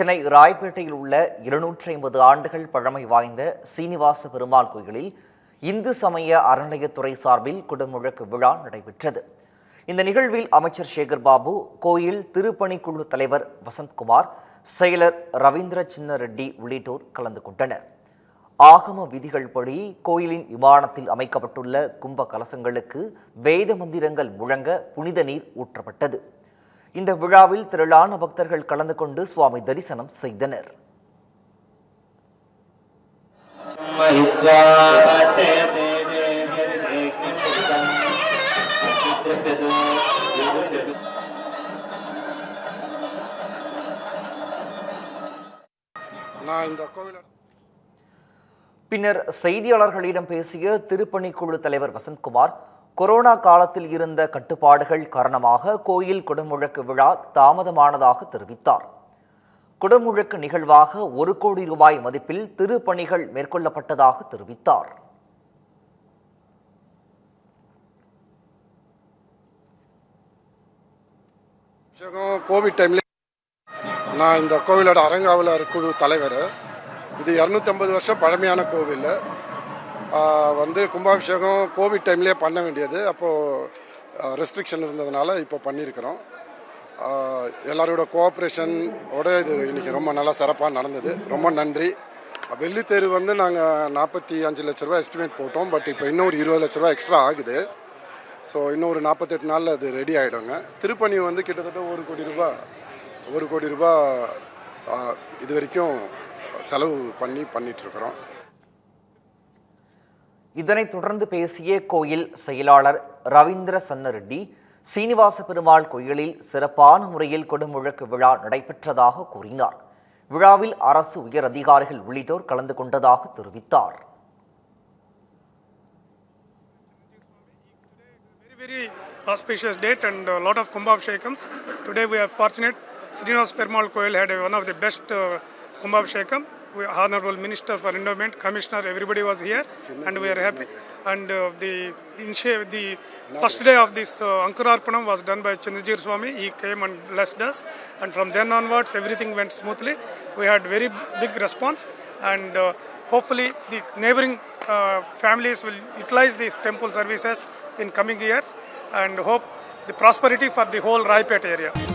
சென்னை ராய்பேட்டையில் உள்ள இருநூற்றி ஐம்பது ஆண்டுகள் பழமை வாய்ந்த சீனிவாச பெருமாள் கோயிலில் இந்து சமய அறநிலையத்துறை சார்பில் குடமுழக்கு விழா நடைபெற்றது. இந்த நிகழ்வில் அமைச்சர் சேகர் பாபு கோயில் திருப்பணிக்குழு தலைவர் வசந்த்குமார் செயலர் ரவீந்திர சின்ன ரெட்டி உள்ளிட்டோர் கலந்து கொண்டனர். ஆகம விதிகள் படி கோயிலின் விமானத்தில் அமைக்கப்பட்டுள்ள கும்ப கலசங்களுக்கு வேத மந்திரங்கள் முழங்க புனித நீர் ஊற்றப்பட்டது. இந்த விழாவில் திரளான பக்தர்கள் கலந்து கொண்டு சுவாமி தரிசனம் செய்தனர். பின்னர் செய்தியாளர்களிடம் பேசிய திருப்பணிக்குழு தலைவர் வசந்த்குமார் கொரோனா காலத்தில் இருந்த கட்டுப்பாடுகள் காரணமாக கோயில் குடமுழக்கு விழா தாமதமானதாக தெரிவித்தார். குடமுழக்கு நிகழ்வாக ஒரு கோடி ரூபாய் மதிப்பில் திருப்பணிகள் மேற்கொள்ளப்பட்டதாக தெரிவித்தார். கோவிட் டைம்ல நான் இந்த கோவிலோட அரங்காவலர் குழு தலைவர். இது இரநூத்தி ஐம்பது வருஷம் பழமையான கோவில். வந்து கும்பாபிஷேகம் கோவிட் டைம்லேயே பண்ண வேண்டியது. அப்போது ரெஸ்ட்ரிக்ஷன் இருந்ததுனால இப்போ பண்ணியிருக்கிறோம். எல்லாரோட கோஆப்ரேஷனோட இது இன்னைக்கு ரொம்ப நல்லா சிறப்பாக நடந்தது. ரொம்ப நன்றி. வெள்ளித்தேரு வந்து நாங்கள் நாற்பத்தி அஞ்சு லட்ச ரூபா எஸ்டிமேட் போட்டோம். பட் இப்போ இன்னும் ஒரு இருபது லட்ச ரூபா எக்ஸ்ட்ரா ஆகுது. ஸோ இன்னும் ஒரு நாற்பத்தெட்டு நாளில் அது ரெடி ஆகிடுங்க திருப்பணி வந்து கிட்டத்தட்ட ஒரு கோடி ரூபாய் ஒரு கோடி ரூபாய் இது வரைக்கும் செலவு பண்ணி பண்ணிகிட்ருக்குறோம் இதனைத் தொடர்ந்து பேசிய கோயில் செயலாளர் ரவீந்திர சன்னரெட்டி சீனிவாச பெருமாள் கோயிலில் சிறப்பான முறையில் கொடுமுழக்கு விழா நடைபெற்றதாக கூறினார் விழாவில் அரசு உயர் அதிகாரிகள் உள்ளிட்டோர் கலந்து கொண்டதாக தெரிவித்தார் Very auspicious date and a lot of kumbhabshekams. Today we are fortunate. Srinivas Permal Koil had one of the best uh, kumbhabshekam. Honorable Minister for Endowment, Commissioner, everybody was here and we are happy. And uh, the, the first day of this uh, Ankurarpanam was done by Chandrajir Swami. He came and blessed us. And from then onwards, everything went smoothly. We had very big response and uh, hopefully the neighboring uh, families will utilize these temple services in coming years and hope the prosperity for the whole Raipet area.